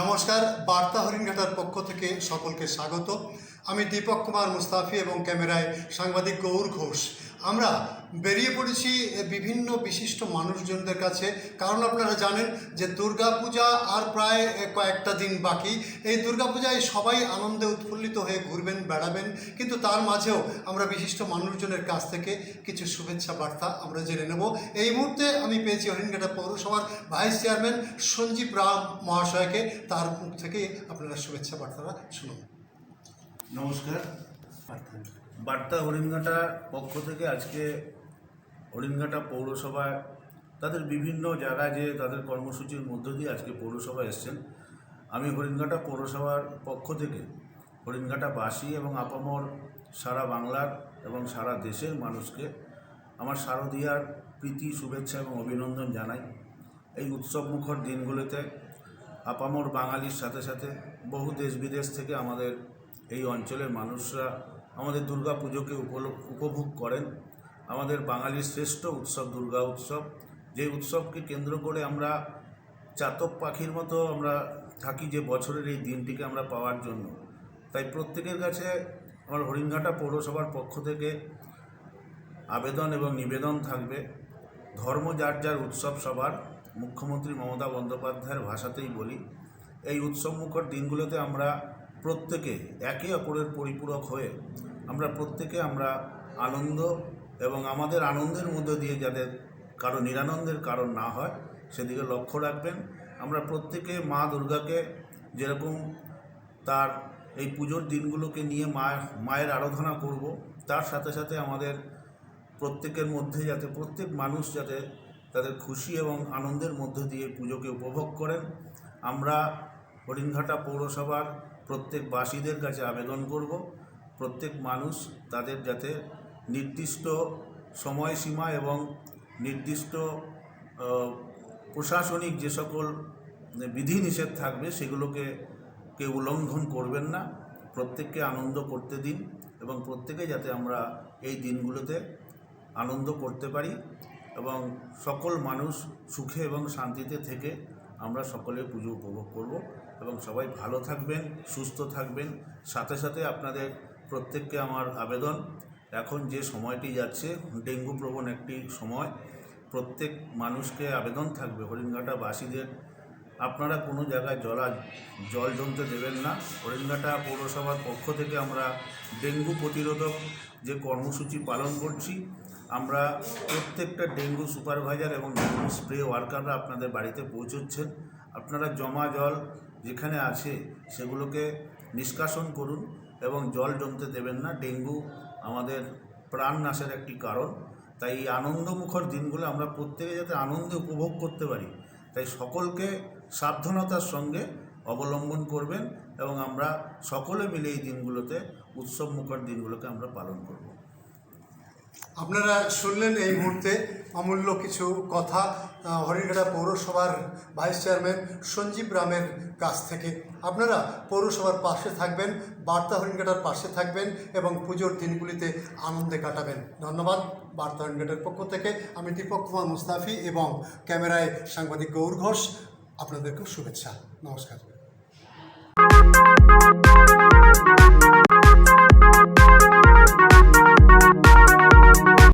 নমস্কার, বার্তা হরিণঘাটার পক্ষ থেকে সকলকে স্বাগত। আমি দীপক কুমার মুস্তাফি এবং ক্যামেরায় সাংবাদিক গৌর ঘোষ। আমরা বেরিয়ে পড়েছি বিভিন্ন বিশিষ্ট মানুষজনদের কাছে। কারণ আপনারা জানেন যে দুর্গাপূজা আর প্রায় কয়েকটা দিন বাকি। এই দুর্গাপূজায় সবাই আনন্দে উৎফুল্লিত হয়ে ঘুরবেন, বেড়াবেন। কিন্তু তার মাঝেও আমরা বিশিষ্ট মানুষজনের কাছ থেকে কিছু শুভেচ্ছা বার্তা আমরা জেনে নেব। এই মুহূর্তে আমি পেয়েছি হরিণঘাটা পৌরসভার ভাইস চেয়ারম্যান সঞ্জীব রাম মহাশয়কে। তার মুখ থেকে আপনারা শুভেচ্ছা বার্তাটা শুনুন। নমস্কার। বার্তা হরিণঘাটার পক্ষ থেকে আজকে হরিণঘাটা পৌরসভায় তাদের বিভিন্ন জায়গায় যে তাদের কর্মসূচির মধ্য দিয়ে আজকে পৌরসভা এসছেন। আমি হরিণঘাটা পৌরসভার পক্ষ থেকে হরিণঘাটাবাসী এবং আপামর সারা বাংলার এবং সারা দেশের মানুষকে আমার শারদীয়ার প্রীতি, শুভেচ্ছা এবং অভিনন্দন জানাই। এই উৎসব মুখর দিনগুলোতে আপামর বাঙালির সাথে সাথে বহু দেশ বিদেশ থেকে আমাদের এই অঞ্চলের মানুষরা আমাদের দুর্গা পুজোকে উপভোগ করেন। আমাদের বাঙালির শ্রেষ্ঠ উৎসব দুর্গা উৎসব। যে উৎসবকে কেন্দ্র করে আমরা চাতক পাখির মতো আমরা থাকি যে বছরের এই দিনটিকে আমরা পাওয়ার জন্য। তাই প্রত্যেকের কাছে আমার হরিণঘাটা পৌরসভার পক্ষ থেকে আবেদন এবং নিবেদন থাকবে। ধর্ম যার যার উৎসব সবার, মুখ্যমন্ত্রী মমতা বন্দ্যোপাধ্যায়ের ভাষাতেই বলি। এই উৎসব মুখর দিনগুলোতে আমরা প্রত্যেকে একে অপরের পরিপূরক হয়ে আমরা প্রত্যেকে আমরা আনন্দ এবং আমাদের আনন্দের মধ্য দিয়ে যাতে কারও নিরানন্দের কারণ না হয়, সেদিকে লক্ষ্য রাখবেন। আমরা প্রত্যেকে মা দুর্গাকে যেরকম তার এই পুজোর দিনগুলোকে নিয়ে মায়ের মায়ের আরাধনা করব, তার সাথে সাথে আমাদের প্রত্যেকের মধ্যে যাতে প্রত্যেক মানুষ যাতে তাদের খুশি এবং আনন্দের মধ্য দিয়ে পুজোকে উপভোগ করেন। আমরা হরিণঘাটা পৌরসভার প্রত্যেক বাসীদের কাছে আবেদন করব। প্রত্যেক মানুষ তাদের যাতে নির্দিষ্ট সময়সীমা এবং নির্দিষ্ট প্রশাসনিক যে সকল বিধিনিষেধ থাকবে সেগুলোকে কেউ উল্লঙ্ঘন করবেন না। প্রত্যেককে আনন্দ করতে দিন এবং প্রত্যেকে যাতে আমরা এই দিনগুলোতে আনন্দ করতে পারি এবং সকল মানুষ সুখে এবং শান্তিতে থেকে আমরা সকলে পুজো উপভোগ করব এবং সবাই ভালো থাকবেন, সুস্থ থাকবেন। সাথে সাথে আপনাদের প্রত্যেককে আমার আবেদন। এখন যে সময়টি যাচ্ছে, ডেঙ্গু প্রবণ একটি সময়, প্রত্যেক মানুষকে আবেদন থাকবে হরিণঘাটাবাসীদের। আপনারা কোনো জায়গায় জলা, জল জমতে দেবেন না। হরিণঘাটা পৌরসভার পক্ষ থেকে আমরা ডেঙ্গু প্রতিরোধক যে কর্মসূচি পালন করছি আমরা প্রত্যেকটা ডেঙ্গু সুপারভাইজার এবং ডেঙ্গু স্প্রে ওয়ার্কাররা আপনাদের বাড়িতে পৌঁছচ্ছেন। আপনারা জমা জল যেখানে আছে সেগুলোকে নিষ্কাশন করুন এবং জল জমতে দেবেন না। ডেঙ্গু আমাদের প্রাণ নাশের একটি কারণ। তাই এই আনন্দমুখর দিনগুলো আমরা প্রত্যেকে যাতে আনন্দে উপভোগ করতে পারি, তাই সকলকে সাবধানতার সঙ্গে অবলম্বন করবেন এবং আমরা সকলে মিলে এই দিনগুলোতে উৎসব মুখর দিনগুলোকে আমরা পালন করব। আপনারা শুনলেন এই মুহূর্তে অমূল্য কিছু কথা আহ, হরিণঘাটা পৌরসভার ভাইস চেয়ারম্যান সঞ্জীব রামের কাছ থেকে। আপনারা পৌরসভার পাশে থাকবেন বার্তা হরিণঘাটার পাশে থাকবেন এবং পুজোর দিনগুলিতে আনন্দে কাটাবেন। ধন্যবাদ বার্তা হরিণঘাটার পক্ষ থেকে। আমি দীপক কুমার মুস্তাফি এবং ক্যামেরায় সাংবাদিক গৌর ঘোষ। আপনাদেরকেও শুভেচ্ছা। নমস্কার।